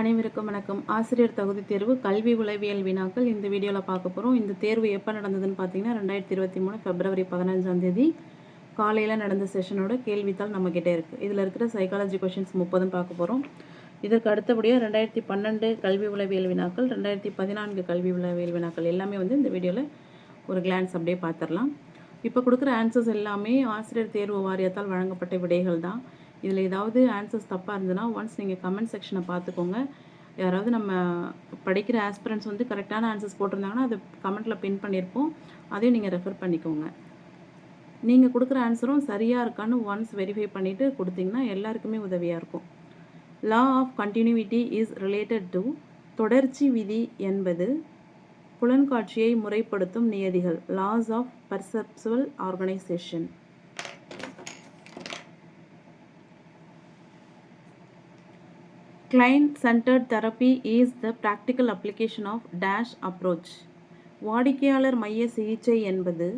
அனைவருக்கும் வணக்கம். ஆசிரியர் தகுதி தேர்வு கல்வி உளவியல் வினாக்கள். இந்த வீடியோவில் பார்க்க போகிறோம் இந்த தேர்வு எப்போ நடந்ததுன்னு பார்த்தீங்கன்னா ரெண்டாயிரத்தி இருபத்தி மூணு பிப்ரவரி பதினஞ்சாம் தேதி. காலையில் நடந்த செஷனோட கேள்வித்தாள் நம்மக்கிட்ட இருக்குது இதில் இருக்கிற சைக்காலஜி கொஷின்ஸ் முப்பதும் பார்க்க போகிறோம் இதற்கு அடுத்தபடியாக ரெண்டாயிரத்தி பன்னெண்டு கல்வி உளவியல் வினாக்கள் ரெண்டாயிரத்தி பதினான்கு கல்வி உளவியல் வினாக்கள் எல்லாமே வந்து இந்த வீடியோவில் ஒரு கிளான்ஸ் அப்படியே பார்த்துடலாம் இப்போ கொடுக்குற ஆன்சர்ஸ் எல்லாமே ஆசிரியர் தேர்வு வாரியத்தால் வழங்கப்பட்ட விடைகள் தான். இதில் ஏதாவது ஆன்சர்ஸ் தப்பாக இருந்ததுன்னா ஒன்ஸ் நீங்கள் கமெண்ட் செக்ஷனை பார்த்துக்கோங்க யாராவது நம்ம படிக்கிற ஆஸ்பிரண்ட்ஸ் வந்து கரெக்டான ஆன்சர்ஸ் போட்டிருந்தாங்கன்னா அது கமெண்ட்டில் பின் பண்ணியிருப்போம். அதையும் நீங்கள் ரெஃபர் பண்ணிக்கோங்க. நீங்கள் கொடுக்குற ஆன்சரும் சரியாக இருக்கான்னு ஒன்ஸ் வெரிஃபை பண்ணிவிட்டு கொடுத்தீங்கன்னா எல்லாருக்குமே உதவியாக இருக்கும். Law of continuity is related to தொடர்ச்சி விதி என்பது புலன்காட்சியை முறைப்படுத்தும் நியதிகள் laws of perceptual organisation client centred therapy is the practical application of dash approach வாடிக்கையாளர் மைய சிகிச்சை என்பது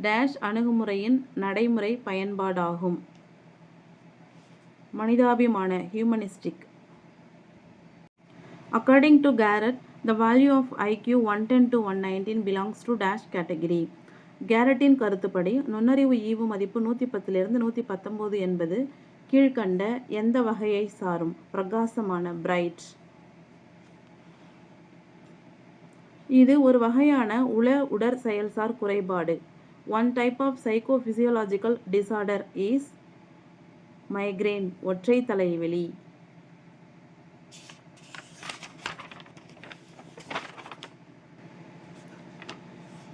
டேஷ் அணுகுமுறையின் நடைமுறை பயன்பாடாகும் மனிதாபிமான humanistic according to Garrett the value of IQ one ten to one nineteen belongs to dash category carotene கருத்துப்படி நுண்ணறிவு ஈவு மதிப்பு நூற்றி பத்திலிருந்து நூற்றி பத்தொம்போது என்பது கீழ்கண்ட எந்த வகையை சாரும்? பிரகாசமான பிரைட் இது ஒரு வகையான உள உடற் செயல்சார் குறைபாடு. One type of psychophysiological disorder is migraine ஒற்றை தலைவலி.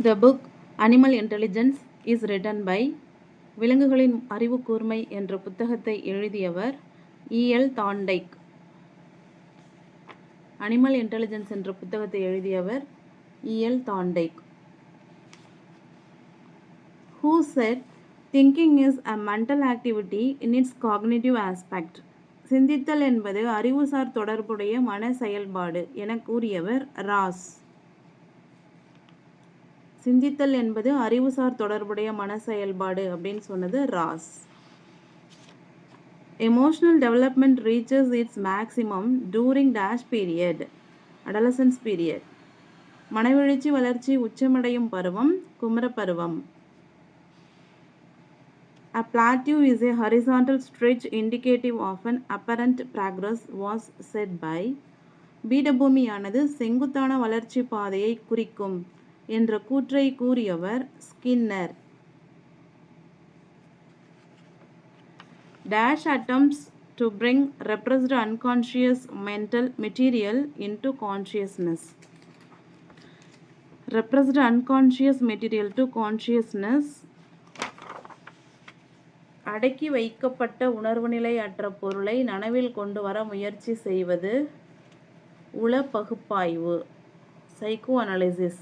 The book Animal Intelligence is written by விலங்குகளின் அறிவு கூர்மை என்ற புத்தகத்தை எழுதியவர் இஎல் தாண்டைக். அனிமல் இன்டெலிஜென்ஸ் என்ற புத்தகத்தை எழுதியவர் E L Thorndike. Who said thinking is a mental activity in its cognitive aspect சிந்தித்தல் என்பது அறிவுசார் தொடர்புடைய மன செயல்பாடு என கூறியவர் ராஸ். சிந்தித்தல் என்பது அறிவுசார் தொடர்புடைய மன செயல்பாடு அப்படின்னு சொன்னது Ross. Emotional development reaches its maximum during dash period adolescence period மனவெழுச்சி வளர்ச்சி உச்சமடையும் பருவம் குமர பருவம். A plateau is a horizontal stretch indicative of an apparent progress was said by பீடபூமியானது செங்குத்தான வளர்ச்சி பாதையை குறிக்கும். என்ற கூற்றை கூறியவர் Skinner dash attempts to bring repressed unconscious mental material into consciousness repressed unconscious material to consciousness அடக்கி வைக்கப்பட்ட உணர்வு நிலை அற்ற பொருளை நனவில் கொண்டு வர முயற்சி செய்வது உள பகுப்பாய்வு psychoanalysis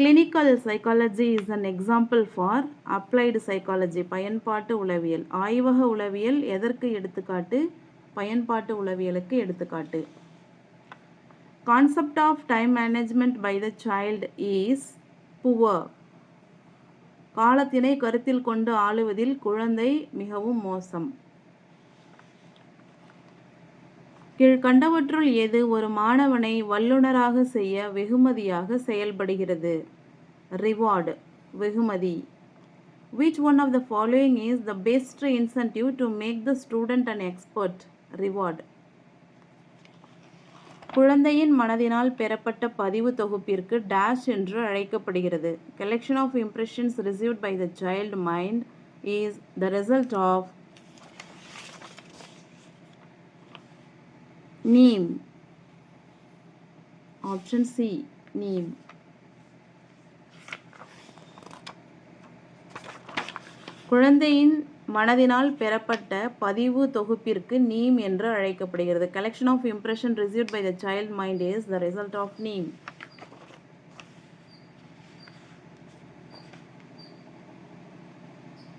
clinical psychology is an example for applied psychology பயன்பாட்டு உளவியல். ஆய்வக உளவியல் எதற்கு எடுத்துக்காட்டு? பயன்பாட்டு உளவியலுக்கு எடுத்துக்காட்டு. Concept of time management by the child is poor காலத்தினை கருத்தில் கொண்டு ஆளுவதில் குழந்தை மிகவும் மோசம். கீழ்கண்டவற்றுள் எது ஒரு மாணவனை வல்லுனராக செய்ய வெகுமதியாக செயல்படுகிறது. ரிவார்டு வெகுமதி. Which one of the following is the best incentive to make the student and expert reward குழந்தையின் மனதினால் பெறப்பட்ட பதிவு தொகுப்பிற்கு டேஷ் என்று அழைக்கப்படுகிறது. Collection of impressions received by the child mind is the result of neem. Option C நீம். குழந்தையின் மனதினால் பெறப்பட்ட பதிவு தொகுப்பிற்கு நீம் என்று அழைக்கப்படுகிறது. Collection of impression received by the child mind is the result of neem.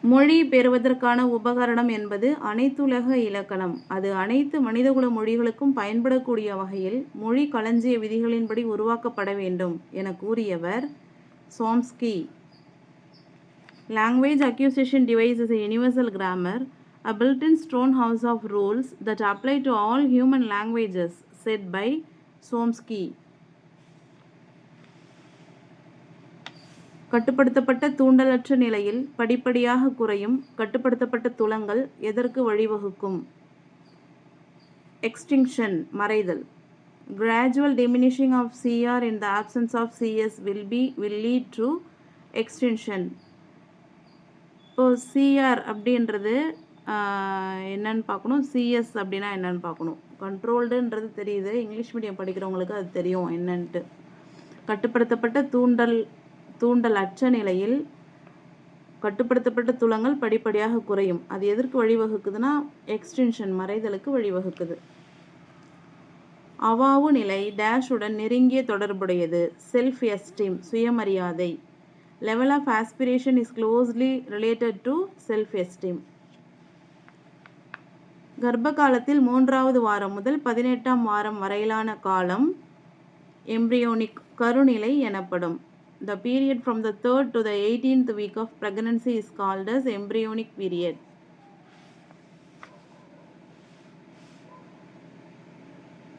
மொழி பெறுவதற்கான உபகரணம் என்பது அனைத்துலக இலக்கணம். அது அனைத்து மனிதகுல மொழிகளுக்கும் பயன்படக்கூடிய வகையில் மொழி களஞ்சிய விதிகளின்படி உருவாக்கப்பட வேண்டும் என கூறியவர் Chomsky. Language acquisition device is a grammar a A built-in stone house of rules that apply to all human languages, said by கட்டுப்படுத்தப்பட்ட தூண்டலற்ற நிலையில் படிப்படியாக குறையும் கட்டுப்படுத்தப்பட்ட துலங்கள் எதற்கு வழிவகுக்கும்? எக்ஸ்டிங்ஷன் மறைதல். Gradual diminishing of CR in the absence of CS will be will lead to extinction. இப்போ சிஆர் அப்படின்றது என்னன்னு பார்க்கணும். சிஎஸ் அப்படின்னா என்னன்னு பார்க்கணும். கண்ட்ரோல்டுன்றது தெரியுது. இங்கிலீஷ் மீடியம் படிக்கிறவங்களுக்கு அது தெரியும் என்னன்ட்டு. கட்டுப்படுத்தப்பட்ட தூண்டல் தூண்டல் அற்ற நிலையில் கட்டுப்படுத்தப்பட்ட துலங்கள் படிப்படியாக குறையும். அது எதற்கு வழிவகுக்குதுன்னா எக்ஸ்டென்ஷன் மறைதலுக்கு வழிவகுக்குது. அவாவு நிலை டேஷுடன் நெருங்கிய தொடர்புடையது. செல்ஃப் எஸ்டீம் சுயமரியாதை. Level of aspiration is closely related to self esteem கர்ப்ப காலத்தில் மூன்றாவது வாரம் முதல் பதினெட்டாம் வாரம் வரையிலான காலம் எம்ப்ரியோனிக் கருநிலை எனப்படும். The period from the third to the eighteenth week of pregnancy is called as embryonic period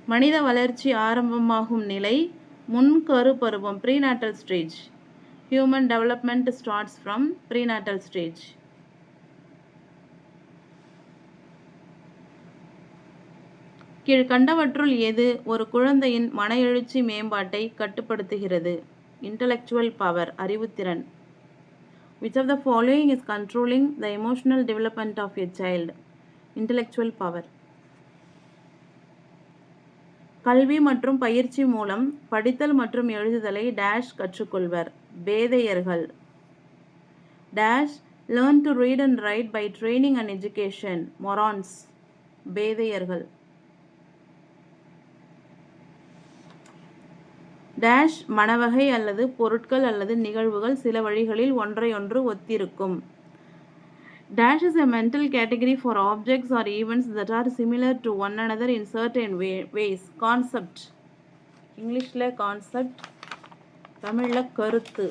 மனித வளர்ச்சி ஆரம்பமாகும் நிலை முன்கரு பருவம் prenatal stage human development starts from prenatal stage கீழ்கண்டவற்றுள் எது ஒரு குழந்தையின் மன எழுச்சி மேம்பாட்டை கட்டுப்படுத்துகிறது? இன்டலெக்சுவல் பவர் அறிவுத்திறன் which of the following is controlling the emotional development of a child intellectual power கல்வி மற்றும் பயிற்சி மூலம் படித்தல் மற்றும் எழுதுதலை டேஷ் கற்றுக்கொள்வர். பேதையர்கள் dash learn to read and write by training and education morons பேதையர்கள் dash மணவகை அல்லது பொருட்கள் அல்லது நிகழ்வுகள் சில வழிகளில் ஒன்றையொன்று ஒத்திருக்கும் Dash is a mental category for objects or events that are similar to one another in certain way, ways. Concept. இங்கிலீஷில் கான்செப்ட் தமிழில் கருத்து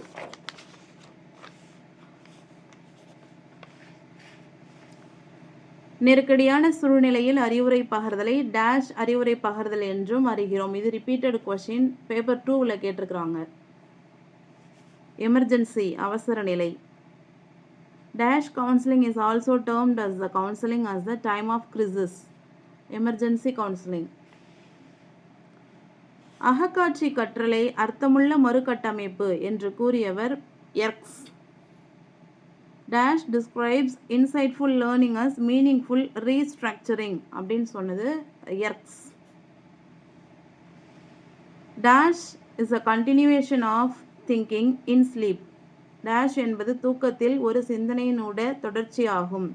நெருக்கடியான சூழ்நிலையில் அறிவுரை பகர்தலை டேஷ் அறிவுரை பகர்தல் என்றும் அறிகிறோம். இது ரிப்பீட்டட் கொஷின் பேப்பர் டூவில் கேட்டிருக்கிறாங்க. எமர்ஜென்சி அவசர நிலை. Dash counselling is also termed as the counselling as the time of crisis emergency counselling அகக்காட்சி கற்றலை அர்த்தமுள்ள மறுகட்டமைப்பு என்று கூறியவர் எர்க்ஸ். Dash describes insightful learning as meaningful restructuring அப்படின்னு சொன்னது எர்க்ஸ் dash is a continuation of thinking in sleep dash என்பது தூக்கத்தில் ஒரு சிந்தனையினூட தொடர்ச்சியாகும்.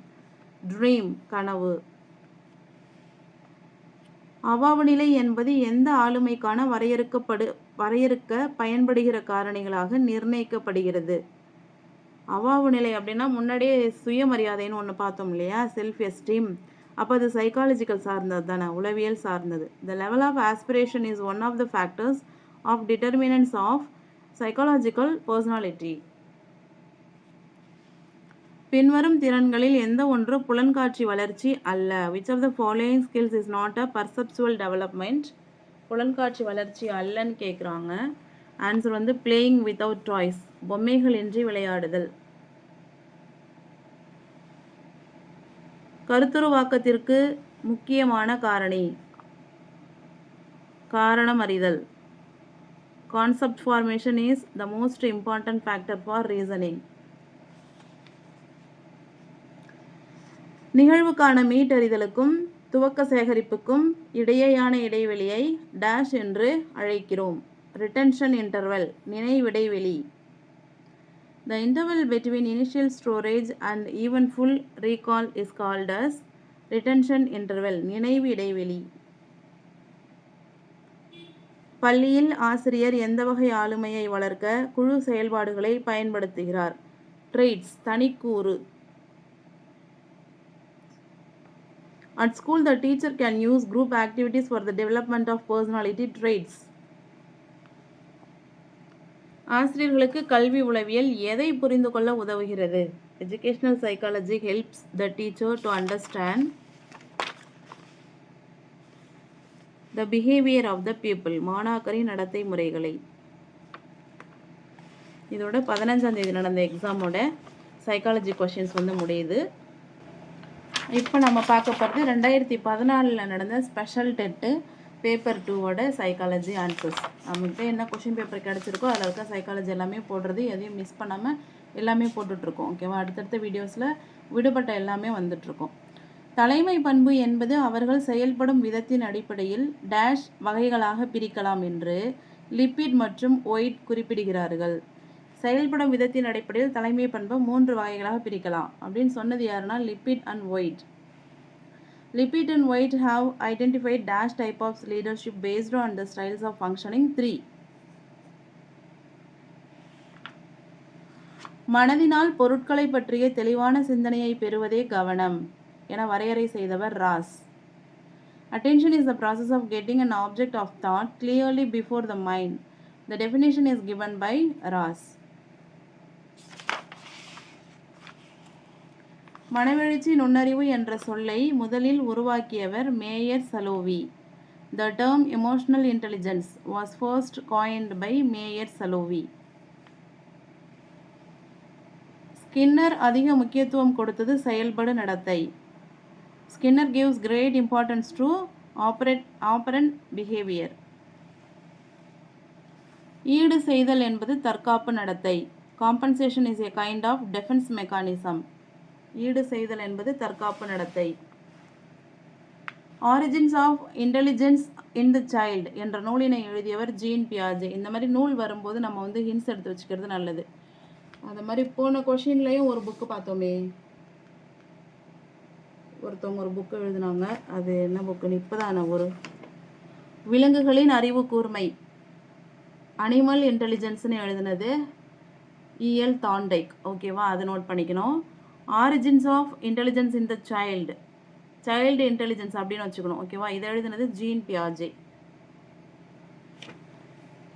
ட்ரீம் கனவு. அவாவு நிலை என்பது எந்த ஆளுமைக்கான வரையறுக்கப்படு வரையறுக்க பயன்படுகிற காரணிகளாக நிர்ணயிக்கப்படுகிறது. அவாவு நிலை அப்படின்னா முன்னாடியே சுயமரியாதைன்னு ஒன்று பார்த்தோம் இல்லையா? செல்ஃப் எஸ்டீம் அப்போ அது சைக்காலஜிக்கல் சார்ந்தது தானே உளவியல் சார்ந்தது. The level of aspiration is one of the factors of determinants of psychological personality பின்வரும் திறன்களில் எந்த ஒன்று புலன்காட்சி வளர்ச்சி அல்ல? Which of the following skills is not a perceptual development புலன்காட்சி வளர்ச்சி அல்லன்னு கேட்குறாங்க ஆன்சர் வந்து பிளேயிங் வித்தவுட் டாய்ஸ் பொம்மைகள் இன்றி விளையாடுதல். கருத்துருவாக்கத்திற்கு முக்கியமான காரணி. காரணம் அறிதல் concept formation is the most important factor for reasoning நிகழ்வுக்கான மீட்டறிதலுக்கும் துவக்க சேகரிப்புக்கும் இடையேயான இடைவெளியை டேஷ் என்று அழைக்கிறோம். Retention interval, நினைவிடைவெளி The interval between initial storage and even full recall is called as retention interval, நினைவு இடைவெளி பள்ளியில் ஆசிரியர் எந்த வகை ஆளுமையை வளர்க்க குழு செயல்பாடுகளை பயன்படுத்துகிறார் traits தனிக்கூறு at school the teacher can use group activities for the development of personality traits ஆசிரியர்களுக்கு கல்வி உளவியல் எதை புரிந்து கொள்ள உதவுகிறது? Educational psychology helps the teacher to understand the behaviour of the people மாணாக்கரின் நடத்தை முறைகளை. இதோட பதினஞ்சாம் தேதி நடந்த எக்ஸாமோட சைக்காலஜி கொஷின்ஸ் வந்து முடியுது. இப்போ நம்ம பார்க்க போகிறது ரெண்டாயிரத்தி பதினாலில் நடந்த ஸ்பெஷல் டெட்டு பேப்பர் டூவோட சைக்காலஜி ஆன்சர்ஸ் நம்மகிட்ட என்ன கொஷின் பேப்பர் கிடச்சிருக்கோ அதில் இருக்க சைக்காலஜி எல்லாமே போடுறது எதையும் மிஸ் பண்ணாமல் எல்லாமே போட்டுட்ருக்கோம் ஓகேவா அடுத்தடுத்த வீடியோஸில் விடுபட்ட எல்லாமே வந்துட்ருக்கோம். தலைமை பண்பு என்பது அவர்கள் செயல்படும் விதத்தின் அடிப்படையில் டேஷ் வகைகளாக பிரிக்கலாம் என்று லிப்பிட் மற்றும் ஒயிட் குறிப்பிடுகிறார்கள். செயல்படும் விதத்தின் அடிப்படையில் தலைமை பண்பை மூன்று வகைகளாக பிரிக்கலாம். அப்படின்னு சொன்னது யாருன்னா Lippitt and White Lippitt and White have identified dash type of leadership based on the styles of functioning three மனதினால் பொருட்களை பற்றிய தெளிவான சிந்தனையை பெறுவதே கவனம் என வரையறை செய்தவர் ராஸ் Attention is the process of getting an object of thought clearly before the mind. The definition is given by Ross. மனவெழுச்சி நுண்ணறிவு என்ற சொல்லை முதலில் உருவாக்கியவர் Mayer Salovey. The term emotional intelligence was first coined by Mayer Salovey. Skinner அதிக முக்கியத்துவம் கொடுத்தது செயல்படு நடத்தை. Skinner gives great importance to operate operant behaviour ஈடு செய்தல் என்பது தற்காப்பு நடத்தை. Compensation is a kind of defence mechanism ஈடு செய்தல் என்பது தற்காப்பு நடத்தை. Origins of intelligence in the child என்ற நூலினை எழுதியவர் ஜீன் பியாஜே. இந்த மாதிரி நூல் வரும்போது நம்ம வந்து ஹின்ஸ் எடுத்து வச்சுக்கிறது நல்லது. அது மாதிரி போன கொஷின்லேயும் ஒரு புக்கு பார்த்தோமே. ஒருத்தவங்க ஒரு புக்கு எழுதினாங்க. அது என்ன புக்குன்னு இப்போதான ஒரு விலங்குகளின் அறிவு கூர்மை. அனிமல் இன்டெலிஜென்ஸ்னு எழுதினது இஎல் தாண்டைக் ஓகேவா அதை நோட் பண்ணிக்கணும். Origins of intelligence in the child child intelligence அப்படின்னு வச்சுக்கணும் ஓகேவா இதை எழுதினது gene பியாஜே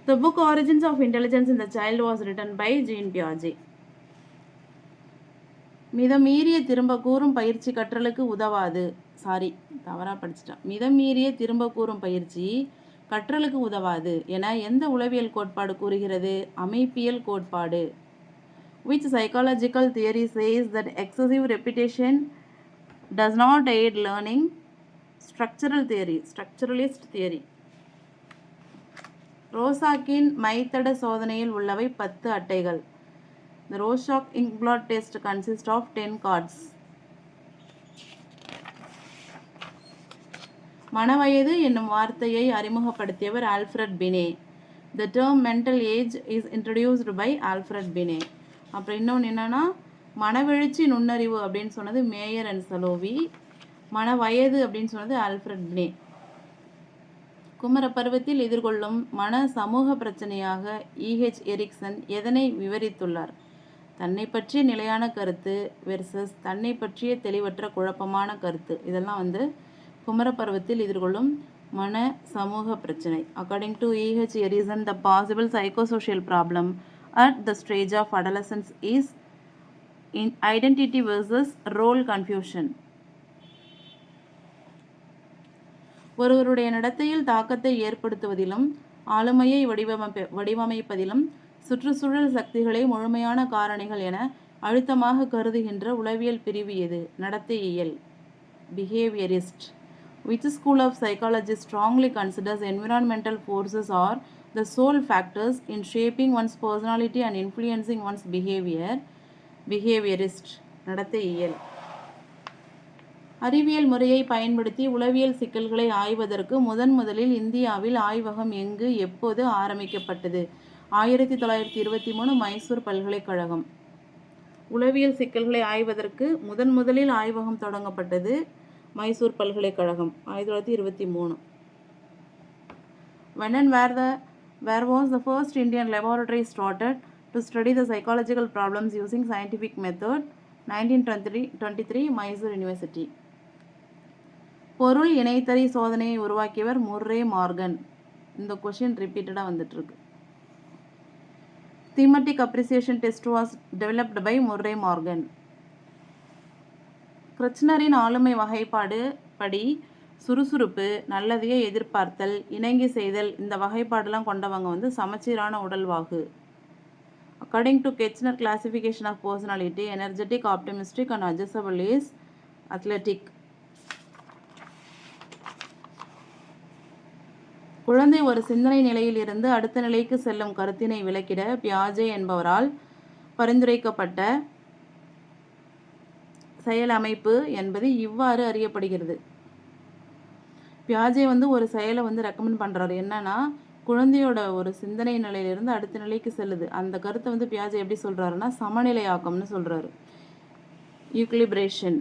the book origins of intelligence in the child was written by gene பியாஜே மிதமீறிய திரும்ப கூறும் பயிற்சி கற்றலுக்கு உதவாது. சாரி தவறாக படிச்சிட்டேன் மிதமீறிய திரும்ப கூறும் பயிற்சி கற்றலுக்கு உதவாது. என எந்த உளவியல் கோட்பாடு கூறுகிறது? அமைப்பியல் கோட்பாடு. Which psychological theory says that excessive repetition does not aid learning? Structural theory, structuralist theory. ரோசாக்கின் மைத்தட சோதனையில் உள்ளவை பத்து அட்டைகள் the Rorschach ink test consist of ten cards மனவயது என்னும் வார்த்தையை அறிமுகப்படுத்தியவர் Alfred Binet the term mental age is introduced by Alfred Binet அப்புறம் இன்னொன்று என்னென்னா மனவெழுச்சி நுண்ணறிவு அப்படின்னு சொன்னது மேயர் அண்ட் சலோவி மன வயது அப்படின்னு சொன்னது ஆல்ஃப்ரட் பினே குமர பருவத்தில் எதிர்கொள்ளும் மன சமூக பிரச்சனையாக இஹெச் எரிக்சன் எதனை விவரித்துள்ளார்? தன்னை பற்றிய நிலையான கருத்து வெர்சஸ் தன்னை பற்றிய தெளிவற்ற குழப்பமான கருத்து. இதெல்லாம் வந்து குமர பருவத்தில் எதிர்கொள்ளும் மன சமூக பிரச்சனை. According to E H Erikson the possible psychosocial problem at the stage of adolescence is in identity versus role confusion. ஒருவருடைய நடத்தையில் தாக்கத்தை ஏற்படுத்துவதிலும் ஆளுமையை வடிவமைப்ப வடிவமைப்பதிலும் சுற்றுச்சூழல் சக்திகளை முழுமையான காரணிகள் என அழுத்தமாக கருதுகின்ற உளவியல் பிரிவு எது நடத்தையியல் behaviourist which school of psychology strongly considers environmental forces are the sole factors in shaping one's personality and influencing one's behavior behaviorist நடத்தையியல். அறிவியல் முறையை பயன்படுத்தி உளவியல் சிக்கல்களை ஆய்வதற்கு முதன் முதலில் இந்தியாவில் ஆய்வகம் எங்கு எப்போது ஆரம்பிக்கப்பட்டது? ஆயிரத்தி தொள்ளாயிரத்தி இருபத்தி மூணு மைசூர் பல்கலைக்கழகம். உளவியல் சிக்கல்களை ஆய்வதற்கு முதன் முதலில் ஆய்வகம் தொடங்கப்பட்டது மைசூர் பல்கலைக்கழகம் ஆயிரத்தி தொள்ளாயிரத்தி இருபத்தி மூணு. when and where the where was the first Indian laboratory started to study the psychological problems using scientific method 1923 23 Mysore university பொருள் இணைத்தறி சோதனையை உருவாக்கியவர் முர்ரே மார்கன் இந்த கொஷின் ரிப்பீட்டடாக வந்துட்டுருக்கு thematic appreciation test was developed by Murray Morgan கிருஷ்ணரின் ஆளுமை வகைப்பாடு படி சுறுசுறுப்பு நல்லதையே எதிர்பார்த்தல் இணங்கி செய்தல் இந்த வகைப்பாடெல்லாம் கொண்டவங்க வந்து சமச்சீரான உடல்வாகு. According to Kretschmer classification of personality energetic optimistic and adjustable is athletic குழந்தை ஒரு சிந்தனை நிலையில் இருந்து அடுத்த நிலைக்கு செல்லும் கருத்தினை விளக்கிட பியாஜே என்பவரால் பரிந்துரைக்கப்பட்ட செயலமைப்பு என்பது இவ்வாறு அறியப்படுகிறது. பியாஜே வந்து ஒரு செயலை வந்து ரெக்கமெண்ட் பண்ணுறாரு என்னன்னா குழந்தையோட ஒரு சிந்தனை நிலையிலிருந்து அடுத்த நிலைக்கு செல்லுது. அந்த கருத்தை வந்து பியாஜே எப்படி சொல்கிறாருன்னா சமநிலையாக்கம்னு சொல்கிறாரு யூக்லிப்ரேஷன்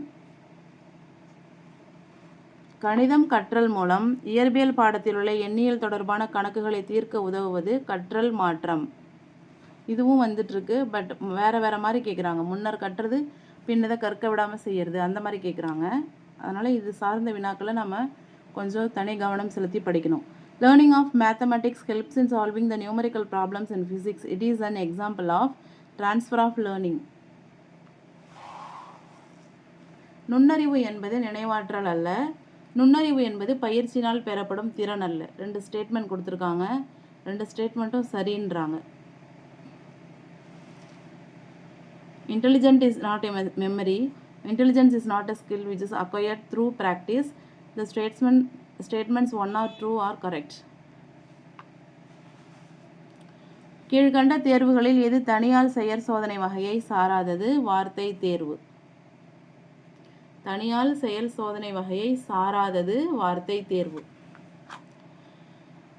கணிதம் கற்றல் மூலம் இயற்பியல் பாடத்தில் உள்ள எண்ணியல் தொடர்பான கணக்குகளை தீர்க்க உதவுவது கற்றல் மாற்றம். இதுவும் வந்துட்டுருக்கு பட் வேறு வேறு மாதிரி கேட்குறாங்க முன்னர் கட்டுறது பின்னதை கற்க விடாமல் செய்கிறது அந்த மாதிரி கேட்குறாங்க அதனால் இது சார்ந்த வினாக்களை நம்ம கொஞ்சம் தனி கவனம் செலுத்தி படிக்கணும். Learning of mathematics helps in solving the numerical problems in physics it is an example of transfer of learning நுண்ணறிவு என்பது நினைவாற்றல் அல்ல. நுண்ணறிவு என்பது பயிற்சியினால் பெறப்படும் திறன் அல்ல. ரெண்டு ஸ்டேட்மெண்ட் கொடுத்துருக்காங்க. ரெண்டு ஸ்டேட்மெண்ட்டும் சரின்றாங்க. Intelligent is not a memory intelligence is not a skill which is acquired through practice The statesman, statements 1 or 2 are correct. கீழ்கண்ட தேர்வுகளில் எது தனியார் செயற் சோதனை வகையை சாராதது வார்த்தை தேர்வு தனியால் செயல் சோதனை வகையை சாராதது வார்த்தை தேர்வு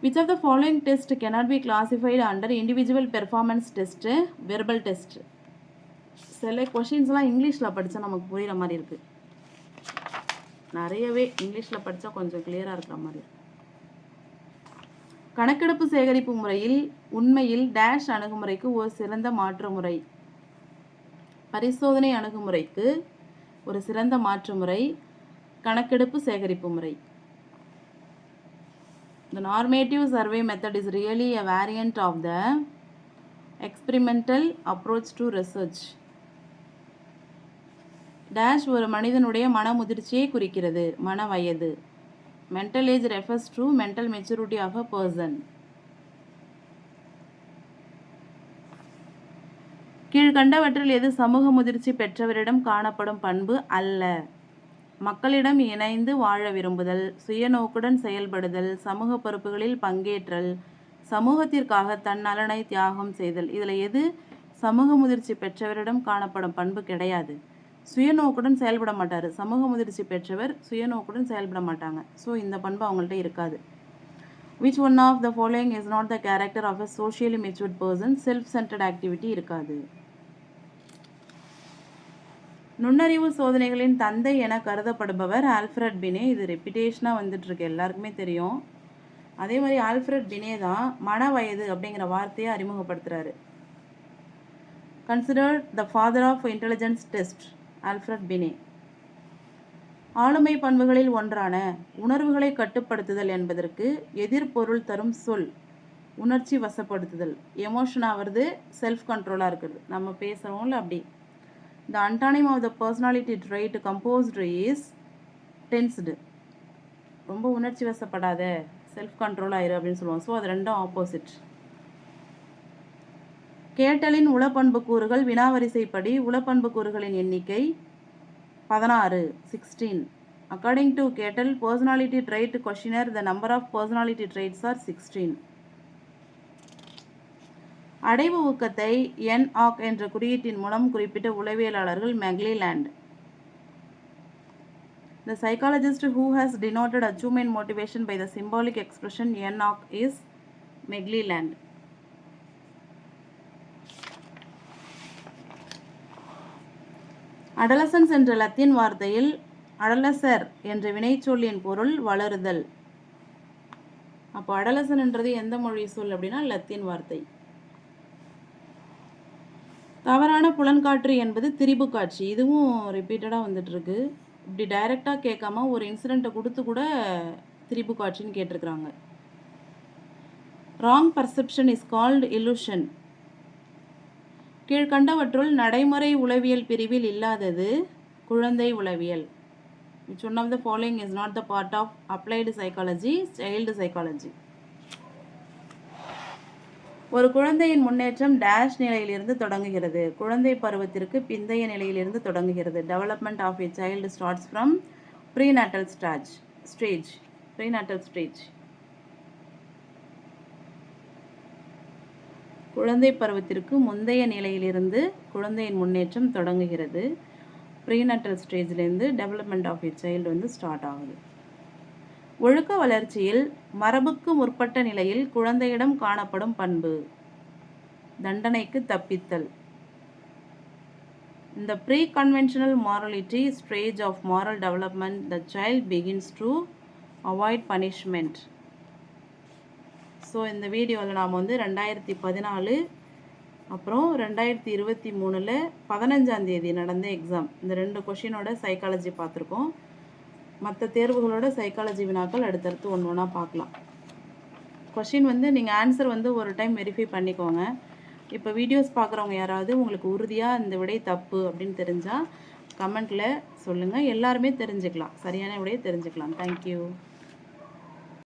which of the following test cannot be classified under individual performance test verbal test சில கொஷின்ஸ்லாம் இங்கிலீஷில் படித்தா நமக்கு புரிகிற மாதிரி இருக்குது நிறையவே இங்கிலீஷில் படித்தா கொஞ்சம் கிளியராக இருக்கிற மாதிரி கணக்கெடுப்பு சேகரிப்பு முறையில் உண்மையில் டேஷ் அணுகுமுறைக்கு ஒரு சிறந்த மாற்று முறை பரிசோதனை அணுகுமுறைக்கு ஒரு சிறந்த மாற்று முறை கணக்கெடுப்பு சேகரிப்பு முறை. The normative survey method is really a variant of the experimental approach to research. Dash ஒரு மனிதனுடைய மன முதிர்ச்சியை குறிக்கிறது. மன வயது mental age refers to mental maturity of a person கீழ்கண்டவற்றில் எது சமூக முதிர்ச்சி பெற்றவரிடம் காணப்படும் பண்பு அல்ல. மக்களிடம் இணைந்து வாழ விரும்புதல் சுயநோக்குடன் செயல்படுதல் சமூக பொறுப்புகளில் பங்கேற்றல் சமூகத்திற்காக தன் நலனை தியாகம் செய்தல். இதில் எது சமூக முதிர்ச்சி பெற்றவரிடம் காணப்படும் பண்பு கிடையாது. சுயநோக்குடன் செயல்பட மாட்டார். சமூக முதிர்ச்சி பெற்றவர் சுயநோக்குடன் செயல்பட மாட்டாங்க. ஸோ இந்த பண்பு அவங்கள்ட்ட இருக்காது. Which one of the following is not the character of a socially matured person self centred activity இருக்காது. நுண்ணறிவு சோதனைகளின் தந்தை என கருதப்படுபவர் ஆல்ஃப்ரட் பினே. இது ரெப்பிடேஷனாக வந்துட்டுருக்கு. எல்லாருக்குமே தெரியும். அதே மாதிரி ஆல்ஃப்ரட் பினே தான் மன வயது அப்படிங்கிற வார்த்தையை அறிமுகப்படுத்துகிறாரு considered the father of intelligence test Alfred Binet. ஆளுமை பண்புகளில் ஒன்றான உணர்வுகளை கட்டுப்படுத்துதல் என்பதற்கு எதிர்பொருள் தரும் சொல் உணர்ச்சி வசப்படுத்துதல். எமோஷனாக வருது செல்ஃப் கண்ட்ரோலாக இருக்குது. நம்ம பேசுகிறோம்ல அப்படி. The antonym of the personality trait composed is tensed ரொம்ப உணர்ச்சி வசப்படாத செல்ஃப் கண்ட்ரோல் ஆயிரு அப்படின்னு சொல்லுவோம். ஸோ அது ரெண்டும் ஆப்போசிட் கேட்டலின் உளப்பண்புக்கூறுகள் வினாவரிசைப்படி உளப்பண்புக்கூறுகளின் எண்ணிக்கை பதினாறு sixteen according to Cattell personality trait questionnaire the number of personality traits are sixteen அடைவு ஊக்கத்தை என் ஆக் என்ற குறியீட்டின் மூலம் குறிப்பிட்ட உளவியலாளர்கள் McClelland. The psychologist who has denoted achievement motivation by the symbolic expression ஆக் is மெக்லிலேண்ட் அடலசன்ஸ் என்ற லத்தீன் வார்த்தையில் அடலசர் என்ற வினைச்சொல்லின் பொருள் வளருதல். அப்போ அடலசன்ன்றது எந்த மொழி சொல் அப்படின்னா லத்தீன் வார்த்தை. தவறான புலன்காற்று என்பது திரிபு காட்சி. இதுவும் ரிப்பீட்டடாக வந்துட்டுருக்கு. இப்படி டைரெக்டாக கேட்காம ஒரு இன்சிடெண்ட்டை கொடுத்து கூட திரிபு காட்சின்னு கேட்டிருக்கிறாங்க. Wrong perception is called illusion கீழ்கண்டவற்றுள் நடைமுறை உளவியல் பிரிவில் இல்லாதது குழந்தை உளவியல். Which one of the following is not the part of applied psychology child psychology ஒரு குழந்தையின் முன்னேற்றம் டேஷ் நிலையிலிருந்து தொடங்குகிறது. குழந்தை பருவத்திற்கு பிந்தைய நிலையிலிருந்து தொடங்குகிறது. Development of a child starts from prenatal stage stage prenatal stage குழந்தை பருவத்திற்கு முந்தைய நிலையிலிருந்து குழந்தையின் முன்னேற்றம் தொடங்குகிறது. ப்ரீநட்டல் ஸ்டேஜ்லேருந்து டெவலப்மெண்ட் ஆஃப் எ சைல்டு வந்து ஸ்டார்ட் ஆகுது. ஒழுக்க வளர்ச்சியில் மரபுக்கு முற்பட்ட நிலையில் குழந்தையிடம் காணப்படும் பண்பு தண்டனைக்கு தப்பித்தல். இந்த pre conventional morality stage of moral development the child begins to avoid punishment so இந்த வீடியோவில் நாம் வந்து ரெண்டாயிரத்தி பதினாலு அப்புறம் ரெண்டாயிரத்தி இருபத்தி மூணில் பதினஞ்சாந்தேதி நடந்த எக்ஸாம் இந்த ரெண்டு கொஷினோட சைக்காலஜி பார்த்துருக்கோம். மற்ற தேர்வுகளோட சைக்காலஜி வினாக்கள் அடுத்தடுத்து ஒன்று ஒன்றா பார்க்கலாம். கொஷின் வந்து நீங்கள் ஆன்சர் வந்து ஒரு டைம் வெரிஃபை பண்ணிக்கோங்க. இப்போ வீடியோஸ் பார்க்குறவங்க யாராவது உங்களுக்கு உறுதியாக இந்த விடை தப்பு அப்படின்னு தெரிஞ்சால் கமெண்ட்டில் சொல்லுங்கள் எல்லாருமே தெரிஞ்சுக்கலாம். சரியான விடையை தெரிஞ்சுக்கலாம். தேங்க்யூ